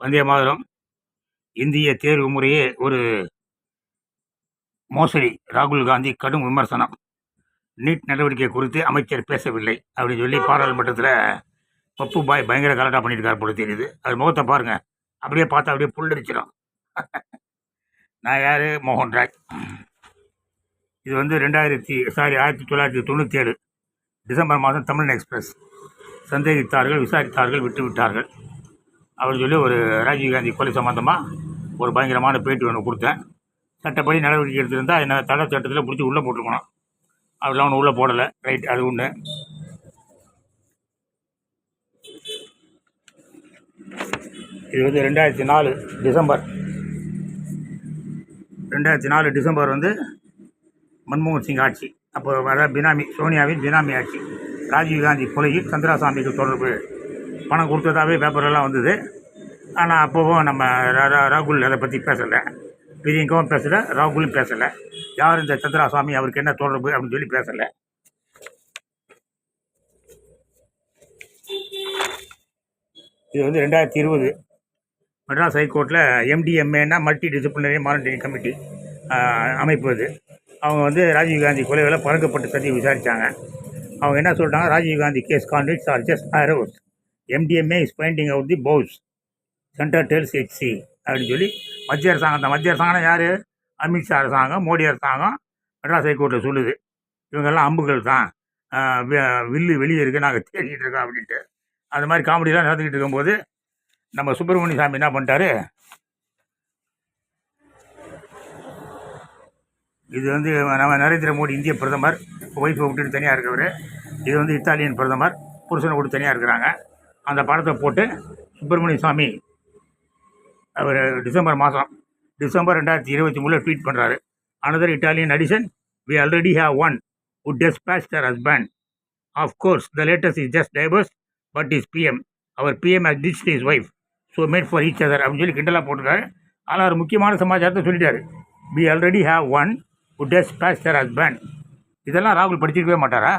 வந்தே மாதிரம். இந்திய தேர்வு முறையே ஒரு மோசடி. ராகுல் காந்தி கடும் விமர்சனம். நீட் நடவடிக்கை குறித்து அமைச்சர் பேசவில்லை அப்படின்னு சொல்லி பாராளுமன்றத்தில் பப்பு பாய் பயங்கர கலாட்டா பண்ணியிருக்காரு போல தெரியுது. அது முகத்தை பாருங்க. அப்படியே பார்த்தா அப்படியே புல்லரிச்சிடும் நான் யார்? மோகன் ராய். இது வந்து ரெண்டாயிரத்தி சாரி ஆயிரத்தி தொள்ளாயிரத்தி தொண்ணூற்றி ஏழு டிசம்பர் மாதம் தமிழ் எக்ஸ்பிரஸ். சந்தேகித்தார்கள் விசாரித்தார்கள் விட்டுவிட்டார்கள். அப்படின்னு சொல்லி ஒரு ராஜீவ்காந்தி கொலை சம்பந்தமாக ஒரு பயங்கரமான பேட்டி ஒன்று கொடுத்தேன். சட்டப்படி நடவடிக்கை எடுத்திருந்தால் என்ன தடை சட்டத்தில் பிடிச்சி உள்ளே போட்டிருக்கணும். அப்படிலாம் ஒன்று உள்ளே போடலை. ரைட் அது ஒன்று இது வந்து ரெண்டாயிரத்தி நாலு டிசம்பர். ரெண்டாயிரத்தி நாலு டிசம்பர் வந்து மன்மோகன் சிங் ஆட்சி. அப்போ அதாவது பினாமி சோனியாவின் பினாமி ஆட்சி. ராஜீவ்காந்தி கொலையில் சந்திராசாமிக்கு தொடர்பு. பணம் கொடுத்ததாகவே பேப்பரெல்லாம் வந்தது. ஆனால் அப்போவும் நம்ம ரா- ரா- ராகுல் அதை பற்றி பேசலை. பிரியங்காவும் பேசலை ராகுலும் பேசலை. யார் இந்த சந்திராசாமி அவருக்கு என்ன தொடர்பு அப்படின்னு சொல்லி பேசலை. இது வந்து ரெண்டாயிரத்தி இருபது. மெட்ராஸ் ஹைகோர்ட்டில் எம்டிஎம்ஏன்னா மல்டி டிசிப்ளினரி மானிட்டரிங் கமிட்டி அமைப்பு அது. அவங்க வந்து ராஜீவ்காந்தி கொலைகளை பறக்கப்பட்டு சதி விசாரித்தாங்க அவங்க என்ன சொல்லிட்டாங்க? Rajiv Gandhi case convicts are just arrows MDMA is finding out the bows centre tells HC அப்படின்னு சொல்லி மத்திய அரசாங்கம் தான் மத்திய அரசாங்கம் யார்? அமித்ஷா அரசாங்கம் மோடி அரசாங்கம் மெட்ராஸ் ஹைகோர்ட்டில் சொல்லுது. இவங்கெல்லாம் அம்புகள் தான். வில்லு வெளியே இருக்குது நாங்கள் தேடிக்கிட்டு இருக்கோம் அப்படின்ட்டு. அது மாதிரி காமெடிலாம் நடந்துக்கிட்டு இருக்கும்போது நம்ம சுப்பிரமணிய சாமி என்ன பண்ணிட்டாரு? இது வந்து நம்ம நரேந்திர மோடி இந்திய பிரதமர் ஒய்ஃபை விட்டுட்டு தனியாக இருக்கவர். இது வந்து இத்தாலியன் பிரதமர் புருஷனை விட்டு தனியாக இருக்கிறாங்க. அந்த படத்தை போட்டு சுப்பிரமணிய சாமி அவர் டிசம்பர் மாதம் டிசம்பர் ரெண்டாயிரத்தி இருபத்தி மூணில் ட்வீட் பண்ணுறாரு another Italian addition we already have one who dispatched her husband. Of course, the latest is just divorced, but is PM. Our PM has ditched his wife so made for each other அப்படின்னு சொல்லி கிண்டலாக போட்டிருக்காரு. ஆனால் அவர் முக்கியமான சமாச்சாரத்தை சொல்லிட்டாரு. Already already one one who dispatched her husband இதெல்லாம் ராகுல் படிச்சிருக்கவே மாட்டாரா?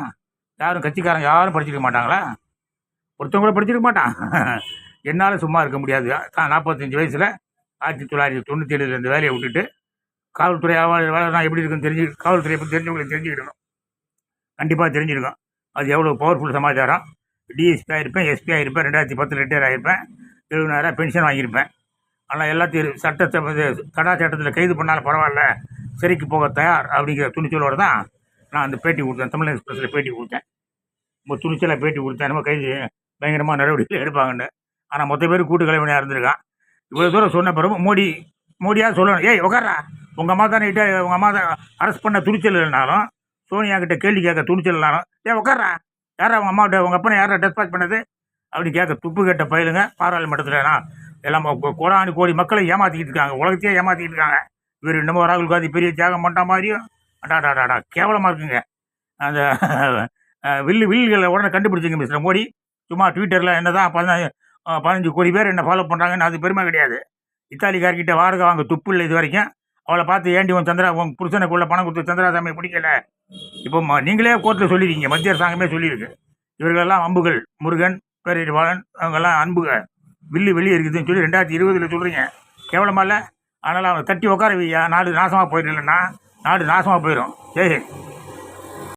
யாரும் கட்சிக்காரங்க யாரும் படிச்சிருக்க மாட்டாங்களா? ஒருத்தவங்க கூட படிச்சிருக்க மாட்டான். என்னால் சும்மா இருக்க முடியாது. தான் நாற்பத்தஞ்சு வயசில் ஆயிரத்தி தொள்ளாயிரத்தி தொண்ணூற்றி ஏழில் இந்த வேலையை விட்டுட்டு காவல்துறை வேலை நான் எப்படி இருக்குன்னு தெரிஞ்சு காவல்துறை எப்படி தெரிஞ்சவங்களுக்கு தெரிஞ்சுக்கிடணும். கண்டிப்பாக தெரிஞ்சிருக்கோம். அது எவ்வளோ பவர்ஃபுல் சமாச்சாரம். டிஎஸ்பி ஆகிருப்பேன் எஸ்பி ஆகிருப்பேன் ரெண்டாயிரத்தி பத்தில் ரிட்டையர் ஆகிருப்பேன் எழுபதாயிரம் பென்ஷன் வாங்கியிருப்பேன். ஆனால் எல்லாத்தையும் சட்டத்தை வந்து தடா சட்டத்தில் கைது பண்ணாலும் பரவாயில்ல சிறைக்கு போக தயார் அப்படிங்கிற துணிச்சலோடு தான் நான் அந்த பேட்டி கொடுத்தேன். தமிழ் எக்ஸ்பிரஸில் பேட்டி கொடுத்தேன். ரொம்ப துணிச்சலாக பேட்டி கொடுத்தேன். நம்ம கைது பயங்கரமாக நடவடிக்கை எடுப்பாங்கன்னு. ஆனால் மொத்த பேர் கூட்டு கலைவனையாக இருந்திருக்கான். இவ்வளோ தூரம் சொன்ன பிறகு மோடி மோடியாக சொல்லணும். ஏய் உட்காரா உங்கள் அம்மா தானே கிட்டே உங்கள் அம்மா தான் அரெஸ்ட் பண்ண துணிச்சல் இல்லைனாலும் சோனியா கிட்ட கேள்வி கேட்க துணிச்சல் இல்லைனாலும் ஏ உட்காரா யாரா உங்கள் அம்மாட்ட உங்கள் அப்பனை யாரா டெஸ்பாச் பண்ணது? அப்படி கேட்க துப்பு கேட்ட பயிலுங்க பாராளுமன்றத்தில் நான் எல்லாம் கோடானு கோடி மக்களை ஏமாற்றிக்கிட்டு இருக்காங்க. உலகத்தையே ஏமாற்றிக்கிட்டு இருக்காங்க. இவர் இன்னமும் ராகுல் காந்தி பெரிய தியாகம் பண்ணுற மாதிரியும். அடாடாடாடா கேவலமாக இருக்குங்க. அந்த வில்லு வில்லுகளை உடனே கண்டுபிடிச்சிங்க மிஸ்டர் மோடி. சும்மா ட்விட்டரில் என்ன தான் பதினஞ்சு பதினஞ்சு கோடி பேர் என்ன ஃபாலோ பண்ணுறாங்கன்னு அது பெருமை கிடையாது. இத்தாலிக்கார்கிட்ட வாடகை வாங்க துப்பு இல்லை இது வரைக்கும் அவளை பார்த்து ஏண்டி உன் சந்திரா உன் புருஷனுக்குள்ளே பணம் கொடுத்து சந்திராசாமியை பிடிக்கல? இப்போ நீங்களே கோர்ட்டில் சொல்லியிருக்கீங்க மத்திய அரசாங்கமே சொல்லியிருக்கு. இவர்களெல்லாம் அம்புகள் முருகன் பேரறிவாளன் அவங்கெல்லாம் அன்புக வில்லு வெளியே இருக்குதுன்னு சொல்லி ரெண்டாயிரத்தி இருபதில் சொல்கிறீங்க கேவலமா இல்லை? அதனால் அவன் தட்டி உட்கார வையா? நாடு நாசமாக போயிடலன்னா நாடு நாசமாக போயிடும் ஜெய்